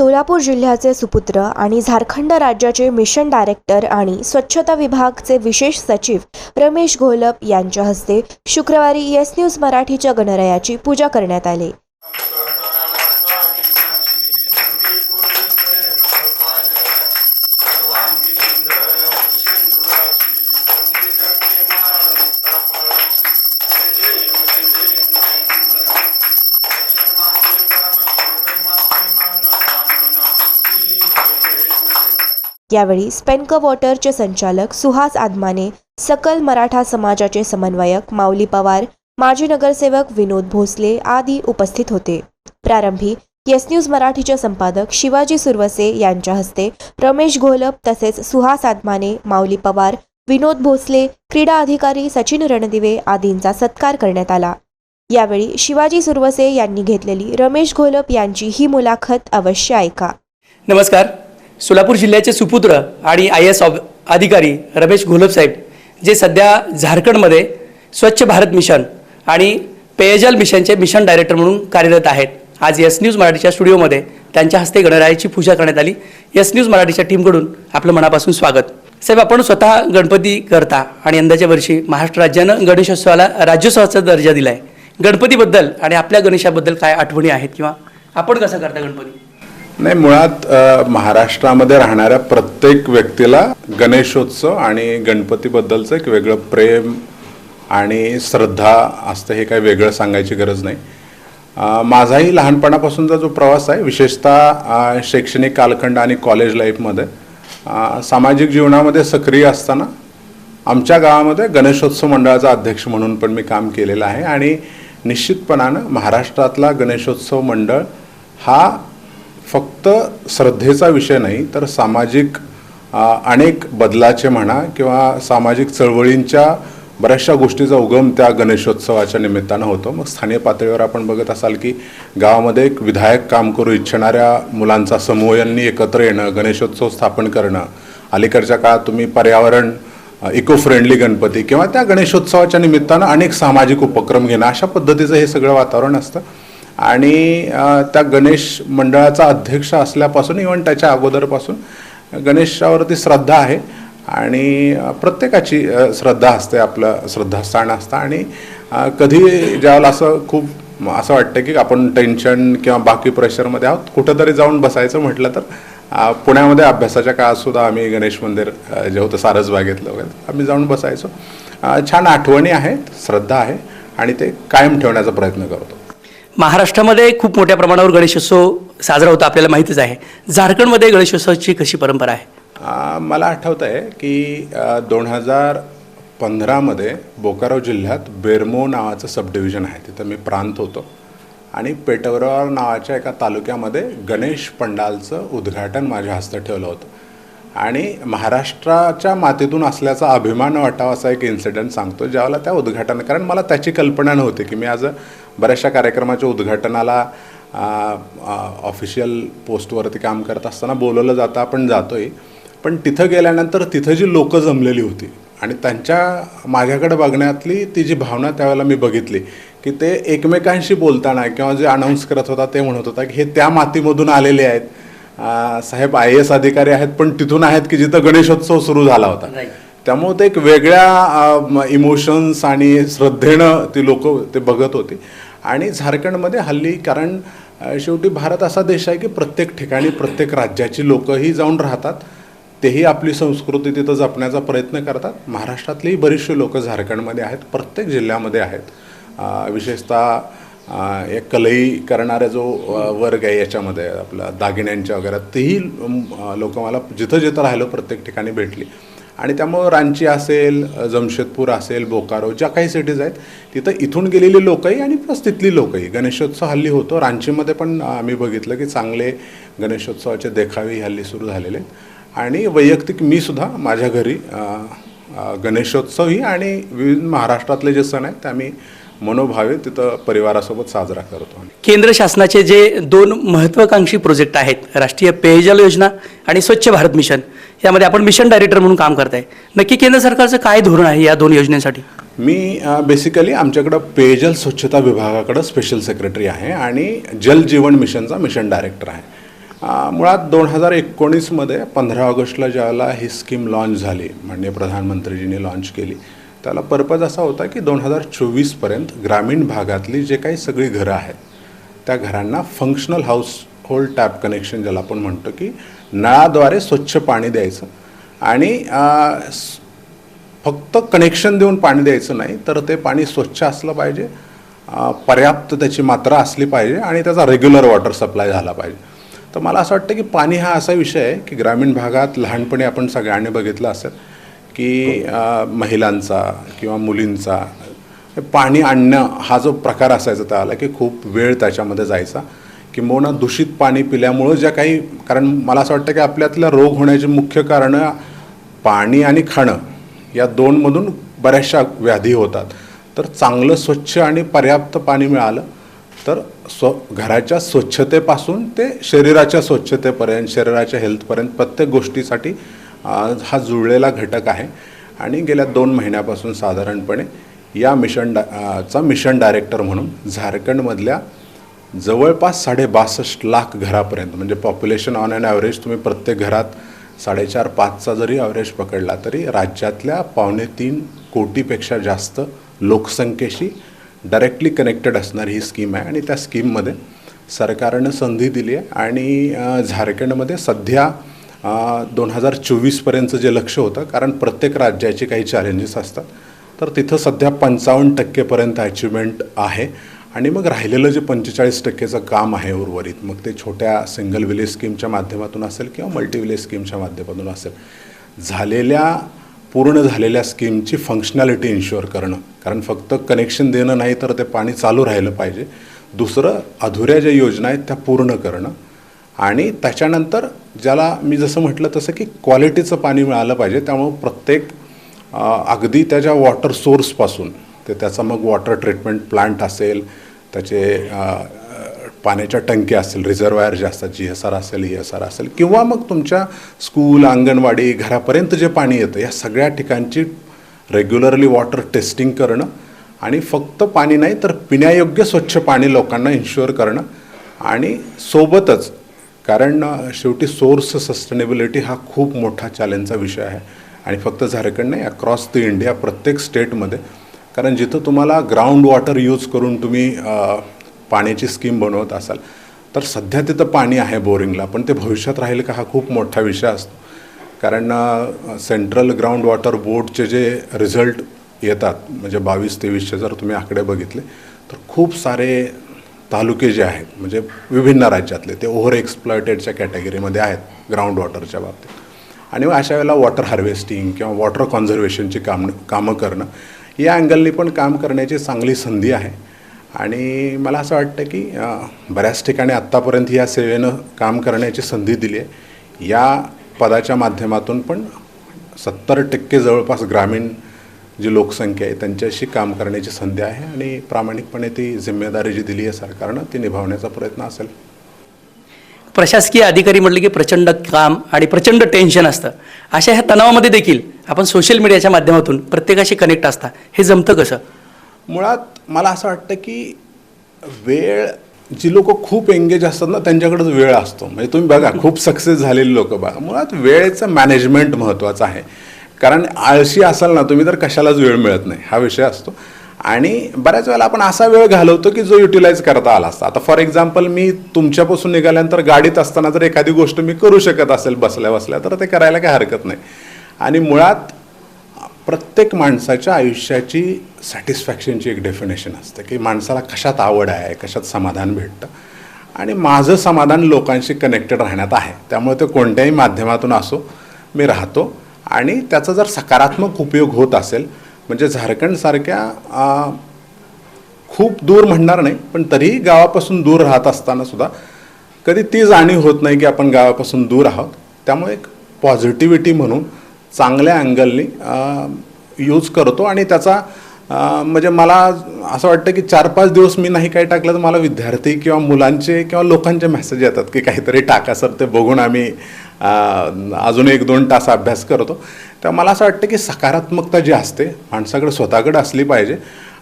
सोलापूर जिल्ह्याचे सुपुत्र आणि झारखंड राज्याचे मिशन डायरेक्टर आणि स्वच्छता विभागचे विशेष सचिव रमेश घोलप यांच्या हस्ते शुक्रवारी येस न्यूज मराठीच्या गणरायाची पूजा करण्यात आली. यावेळी स्पेनक वॉटरचे संचालक सुहास आदमाने सकल मराठा समाजाचे समन्वयक माऊली पवार माजी नगरसेवक विनोद भोसले आदी उपस्थित होते. प्रारंभी येस न्यूज मराठीचे संपादक शिवाजी सुरवसे यांच्या हस्ते रमेश घोलप तसेच सुहास आदमाने माऊली पवार विनोद भोसले क्रीडा अधिकारी सचिन रणदिवे आदींचा सत्कार करण्यात आला. यावेळी शिवाजी सुरवसे यांनी घेतलेली रमेश घोलप यांची ही मुलाखत अवश्य ऐका. नमस्कार. सोलापूर जिल्ह्याचे सुपुत्र आणि आय एस अधिकारी रमेश घोलप साहेब जे सध्या झारखंडमध्ये स्वच्छ भारत मिशन आणि पेयजल मिशनचे मिशन डायरेक्टर म्हणून कार्यरत आहेत. आज यस न्यूज मराठीच्या स्टुडिओमध्ये त्यांच्या हस्ते गणरायाची पूजा करण्यात आली. यस न्यूज मराठीच्या टीमकडून आपलं मनापासून स्वागत. साहेब आपण स्वतः गणपती करता आणि यंदाच्या वर्षी महाराष्ट्र राज्यानं गणेशोत्सवाला राज्योत्सवाचा दर्जा दिला आहे गणपतीबद्दल आणि आपल्या गणेशाबद्दल काय आठवणी आहेत किंवा आपण कसं करता गणपती? नाही मुळात महाराष्ट्रामध्ये राहणाऱ्या प्रत्येक व्यक्तीला गणेशोत्सव आणि गणपतीबद्दलचं एक वेगळं प्रेम आणि श्रद्धा असतं हे काही वेगळं सांगायची गरज नाही. माझाही लहानपणापासूनचा जो प्रवास आहे विशेषतः शैक्षणिक कालखंड आणि कॉलेज लाईफमध्ये सामाजिक जीवनामध्ये सक्रिय असताना आमच्या गावामध्ये गणेशोत्सव मंडळाचा अध्यक्ष म्हणून पण मी काम केलेलं आहे आणि निश्चितपणानं महाराष्ट्रातला गणेशोत्सव मंडळ हा फक्त श्रद्धेचा विषय नाही तर सामाजिक अनेक बदलाचे म्हणा किंवा सामाजिक चळवळींच्या बऱ्याचशा गोष्टीचा उगम त्या गणेशोत्सवाच्या निमित्तानं होतो. मग स्थानीय पातळीवर आपण बघत असाल की गावामध्ये एक विधायक काम करू इच्छिणाऱ्या मुलांचा समूह यांनी एकत्र येणं गणेशोत्सव स्थापन करणं. अलीकडच्या काळात तुम्ही पर्यावरण इको फ्रेंडली गणपती किंवा त्या गणेशोत्सवाच्या निमित्तानं अनेक सामाजिक उपक्रम घेणं अशा पद्धतीचं हे सगळं वातावरण असतं. आणि त्या गणेश मंडळाचा अध्यक्ष असल्यापासून इव्हन त्याच्या अगोदरपासून गणेशावरती श्रद्धा आहे. आणि प्रत्येकाची श्रद्धा असते आपलं श्रद्धास्थान असतं. आणि कधी ज्यावेळेला असं खूप असं वाटतं की आपण टेन्शन किंवा बाकी प्रेशरमध्ये आहोत कुठंतरी जाऊन बसायचं म्हटलं तर पुण्यामध्ये अभ्यासाच्या काळातसुद्धा आम्ही गणेश मंदिर जे होतं सारसबागेतलं वगैरे आम्ही जाऊन बसायचो. छान आठवणी आहेत श्रद्धा आहे आणि ते कायम ठेवण्याचा प्रयत्न करतो. महाराष्ट्रामध्ये खूप मोठ्या प्रमाणावर गणेशोत्सव साजरा होता आपल्याला माहितीच आहे. झारखंडमध्ये गणेशोत्सवाची कशी परंपरा आहे? मला आठवतं आहे की दोन हजार पंधरामध्ये बोकारो जिल्ह्यात बेरमो नावाचं सब डिव्हिजन आहे. तिथं मी प्रांत होतो. आणि पेटवरवार नावाच्या एका तालुक्यामध्ये गणेश पंडालचं उद्घाटन माझ्या हस्ते ठेवलं होतं. आणि महाराष्ट्राच्या मातीतून असल्याचा अभिमान वाटावा असा एक इन्सिडेंट सांगतो ज्यावेळेला त्या उद्घाटन कारण मला त्याची कल्पना नव्हती की मी आज बऱ्याचशा कार्यक्रमाच्या उद्घाटनाला ऑफिशियल पोस्टवरती काम करत असताना बोलवलं जातं आपण जातोय. पण तिथं गेल्यानंतर तिथं जी लोकं जमलेली होती आणि त्यांच्या माझ्याकडे बघण्यातली ती जी भावना त्यावेळेला मी बघितली की ते एकमेकांशी बोलताना किंवा जे अनाऊन्स करत होता ते म्हणत होता की हे त्या मातीमधून आलेले आहेत. साहेब आय एस अधिकारी आहेत पण तिथून आहेत की जिथं गणेशोत्सव सुरू झाला होता. त्यामुळे ते एक वेगळ्या इमोशन्स आणि श्रद्धेनं ती लोक ते बघत होती. आणि झारखंडमध्ये हल्ली कारण शेवटी भारत असा देश आहे की प्रत्येक ठिकाणी प्रत्येक राज्याची लोकंही जाऊन राहतात. तेही आपली संस्कृती तिथं जपण्याचा प्रयत्न करतात. महाराष्ट्रातलेही बरीचशी लोक झारखंडमध्ये आहेत प्रत्येक जिल्ह्यामध्ये आहेत. विशेषतः एक कलई करणारा जो वर्ग आहे याच्यामध्ये आपला दागिन्यांच्या वगैरे तेही लोक मला जिथं जिथं राहिलो प्रत्येक ठिकाणी भेटली. आणि त्यामुळं रांची असेल जमशेदपूर असेल बोकारो ज्या काही सिटीज आहेत तिथं इथून गेलेली लोकही आणि प्लस तिथली लोकही. गणेशोत्सव हल्ली होतो. रांचीमध्ये पण आम्ही बघितलं की चांगले गणेशोत्सवाचे देखावे हल्ली सुरू झालेले आहेत. आणि वैयक्तिक मी सुद्धा माझ्या घरी गणेशोत्सवही आणि विविध महाराष्ट्रातले जे सण आहेत ते आम्ही मनोभावे तिथं परिवारासोबत साजरा करतो केंद्र शासनाचे जे दोन महत्त्वाकांक्षी प्रोजेक्ट आहेत राष्ट्रीय पेयजल योजना आणि स्वच्छ भारत मिशन यामध्ये आपण मिशन डायरेक्टर म्हणून काम करताय. नक्की केंद्र सरकारचं काय धोरण आहे या दोन योजनेसाठी? मी बेसिकली आमच्याकडं पेयजल स्वच्छता विभागाकडं स्पेशल सेक्रेटरी आहे आणि जल जीवन मिशनचा मिशन डायरेक्टर आहे. मुळात दोन हजार एकोणीसमध्ये पंधरा ऑगस्टला ज्यावेळेला ही स्कीम लॉन्च झाली माननीय प्रधानमंत्रीजींनी लॉन्च केली त्याला पर्पज असा होता की दोन हजार चोवीसपर्यंत ग्रामीण भागातली जे काही सगळी घरं आहेत त्या घरांना functional household tap connection ज्याला आपण म्हणतो की नळाद्वारे स्वच्छ पाणी द्यायचं. आणि फक्त कनेक्शन देऊन पाणी द्यायचं नाही तर ते पाणी स्वच्छ असलं पाहिजे. पर्याप्त त्याची मात्रा असली पाहिजे आणि त्याचा रेग्युलर वॉटर सप्लाय झाला पाहिजे. तर मला असं वाटतं की पाणी हा असा विषय आहे की ग्रामीण भागात लहानपणी आपण सगळ्यांनी बघितलं असेल की महिलांचा किंवा मुलींचा पाणी आणणं हा जो प्रकार असायचा त्याला की खूप वेळ त्याच्यामध्ये जायचा किंबहुना दूषित पाणी पिल्यामुळं ज्या काही कारण मला असं वाटतं की आपल्यातल्या रोग होण्याची मुख्य कारणं पाणी आणि खाणं या दोनमधून बऱ्याचशा व्याधी होतात. तर चांगलं स्वच्छ आणि पर्याप्त पाणी मिळालं तर स्व घराच्या स्वच्छतेपासून ते शरीराच्या स्वच्छतेपर्यंत शरीराच्या हेल्थपर्यंत प्रत्येक गोष्टीसाठी हा जुळलेला घटक आहे. आणि गेल्या दोन महिन्यापासून साधारणपणे या मिशन डा चा मिशन डायरेक्टर म्हणून झारखंडमधल्या जवळपास साडे बासष्ट लाख घरापर्यंत म्हणजे पॉप्युलेशन ऑन अँड ॲव्हरेज तुम्ही प्रत्येक घरात साडेचार पाचचा जरी ॲव्हरेज पकडला तरी राज्यातल्या पावणे तीन कोटीपेक्षा जास्त लोकसंख्येशी डायरेक्टली कनेक्टेड असणारी ही स्कीम आहे. आणि त्या स्कीममध्ये सरकारनं संधी दिली आहे. आणि झारखंडमध्ये सध्या दोन हजार चोवीसपर्यंतचं जे लक्ष होतं कारण प्रत्येक राज्याचे काही चॅलेंजेस असतात तर तिथं सध्या पंचावन्न टक्केपर्यंत अचिव्हमेंट आहे. आणि मग राहिलेलं जे पंचेचाळीस टक्केचं काम आहे उर्वरित मग ते छोट्या सिंगल विलेज स्कीमच्या माध्यमातून असेल किंवा मल्टी विलेज स्कीमच्या माध्यमातून असेल. झालेल्या पूर्ण झालेल्या स्कीमची फंक्शनॅलिटी इन्शुअर करणं. कारण फक्त कनेक्शन देणं नाही तर ते पाणी चालू राहिलं पाहिजे. दुसरं अधुऱ्या ज्या योजना आहेत त्या पूर्ण करणं. आणि त्याच्यानंतर ज्याला मी जसं म्हटलं तसं की क्वालिटीचं पाणी मिळालं पाहिजे त्यामुळं प्रत्येक अगदी त्याच्या वॉटर सोर्सपासून ते त्याचा मग वॉटर ट्रीटमेंट प्लांट असेल त्याचे पाण्याच्या टंक्या असतील रिझर्वायर जे असतात जी एस आर असेल ई एस आर असेल किंवा मग तुमच्या स्कूल अंगणवाडी घरापर्यंत जे पाणी येतं या सगळ्या ठिकाणची रेग्युलरली वॉटर टेस्टिंग करणं आणि फक्त पाणी नाही तर पिण्यायोग्य स्वच्छ पाणी लोकांना इन्शुअर करणं आणि सोबतच कारण शेवटी सोर्स सस्टेनेबिलिटी हा खूप मोठा चॅलेंजचा विषय आहे. आणि फक्त झारखंड नाही अक्रॉस द इंडिया प्रत्येक स्टेटमध्ये. कारण जिथं तुम्हाला ग्राउंड वॉटर यूज करून तुम्ही पाण्याची स्कीम बनवत असाल तर सध्या तिथं पाणी आहे बोरिंगला पण ते भविष्यात राहील का हा खूप मोठा विषय असतो. कारण सेंट्रल ग्राउंड वॉटर बोर्डचे जे रिझल्ट येतात म्हणजे बावीस तेवीसचे जर तुम्ही आकडे बघितले तर खूप सारे तालुके जे आहेत म्हणजे विभिन्न राज्यातले ते ओव्हर एक्सप्लॉयटेडच्या कॅटेगरीमध्ये आहेत ग्राउंड वॉटरच्या बाबतीत. आणि मग अशा वेळेला वॉटर हार्वेस्टिंग किंवा वॉटर कॉन्झर्वेशनची काम कामं करणं या अँगलनी पण काम करण्याची चांगली संधी आहे. आणि मला असं वाटतं की बऱ्याच ठिकाणी आत्तापर्यंत या सेवेनं काम करण्याची संधी दिली आहे. या पदाच्या माध्यमातून पण सत्तर टक्के जवळपास ग्रामीण जी लोकसंख्या आहे त्यांच्याशी काम करण्याची संधी आहे आणि प्रामाणिकपणे ती जिम्मेदारी जी दिली आहे सरकारनं ती निभावण्याचा प्रयत्न असेल. प्रशासकीय अधिकारी म्हटलं की प्रचंड काम आणि प्रचंड टेन्शन असतं. अशा ह्या तणावामध्ये देखील आपण सोशल मीडियाच्या माध्यमातून प्रत्येकाशी कनेक्ट असता. हे जमतं कसं? मुळात मला असं वाटतं की वेळ जी लोक खूप एंगेज असतात ना त्यांच्याकडेच वेळ असतो. म्हणजे तुम्ही बघा खूप सक्सेस झालेली लोक बघा. मुळात वेळेचं मॅनेजमेंट महत्त्वाचं आहे. कारण आळशी असाल ना तुम्ही तर कशालाच वेळ मिळत नाही. हा विषय असतो. आणि बऱ्याच वेळेला आपण असा वेळ घालवतो की जो युटिलाइज करता आला असता. आता फॉर एक्झाम्पल मी तुमच्यापासून निघाल्यानंतर गाडीत असताना जर एखादी गोष्ट मी करू शकत असेल बसल्या बसल्या तर ते करायला काही हरकत नाही. आणि मुळात प्रत्येक माणसाच्या आयुष्याची सॅटिस्फॅक्शनची एक डेफिनेशन असते की माणसाला कशात आवड आहे कशात समाधान भेटतं. आणि माझं समाधान लोकांशी कनेक्टेड राहण्यात आहे. त्यामुळे ते कोणत्याही माध्यमातून असो मी राहतो. आणि त्याचा जर सकारात्मक उपयोग होत असेल म्हणजे झारखंडसारख्या खूप दूर म्हणणार नाही पण तरीही गावापासून दूर राहत असताना सुद्धा कधी ती जाणीव होत नाही की आपण गावापासून दूर आहोत. त्यामुळे एक पॉझिटिव्हिटी म्हणून चांगल्या अँगलनी यूज करतो आणि त्याचा म्हणजे मला असं वाटतं की चार पाच दिवस मी नाही काही टाकलं तर मला विद्यार्थी किंवा मुलांचे किंवा लोकांचे मेसेज येतात की काहीतरी टाका सर ते बघून आम्ही अजून एक दोन तास अभ्यास करतो. तेव्हा मला असं वाटतं की सकारात्मकता जी असते माणसाकडे स्वतःकडे असली पाहिजे.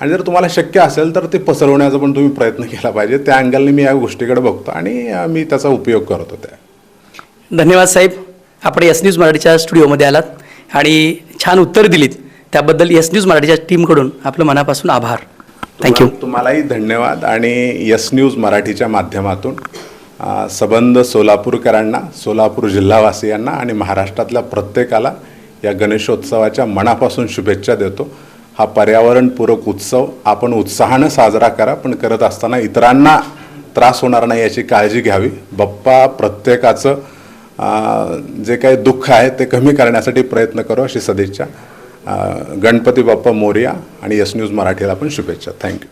आणि जर तुम्हाला शक्य असेल तर ते पसरवण्याचा पण तुम्ही प्रयत्न केला पाहिजे. त्या अँगलने मी या गोष्टीकडे बघतो आणि मी त्याचा उपयोग करतो त्या. धन्यवाद साहेब. आपण एस न्यूज मराठीच्या स्टुडिओमध्ये आलात आणि छान उत्तर दिलीत. त्याबद्दल एस न्यूज मराठीच्या टीमकडून आपलं मनापासून आभार. थँक्यू तुम्हा- तुम्हालाही धन्यवाद आणि यस न्यूज मराठीच्या माध्यमातून सबंध सोलापूरकरांना सोलापूर जिल्हावासियांना आणि महाराष्ट्रातल्या प्रत्येकाला या गणेशोत्सवाच्या मनापासून शुभेच्छा देतो. हा पर्यावरणपूरक उत्सव आपण उत्साहानं साजरा करा पण करत असताना इतरांना त्रास होणार नाही याची काळजी घ्यावी. बाप्पा प्रत्येकाचं जे काही दुःख आहे ते कमी करण्यासाठी प्रयत्न करू अशी सदिच्छा. गणपती बाप्पा मोर्या आणि यस न्यूज मराठीला पण शुभेच्छा. थँक्यू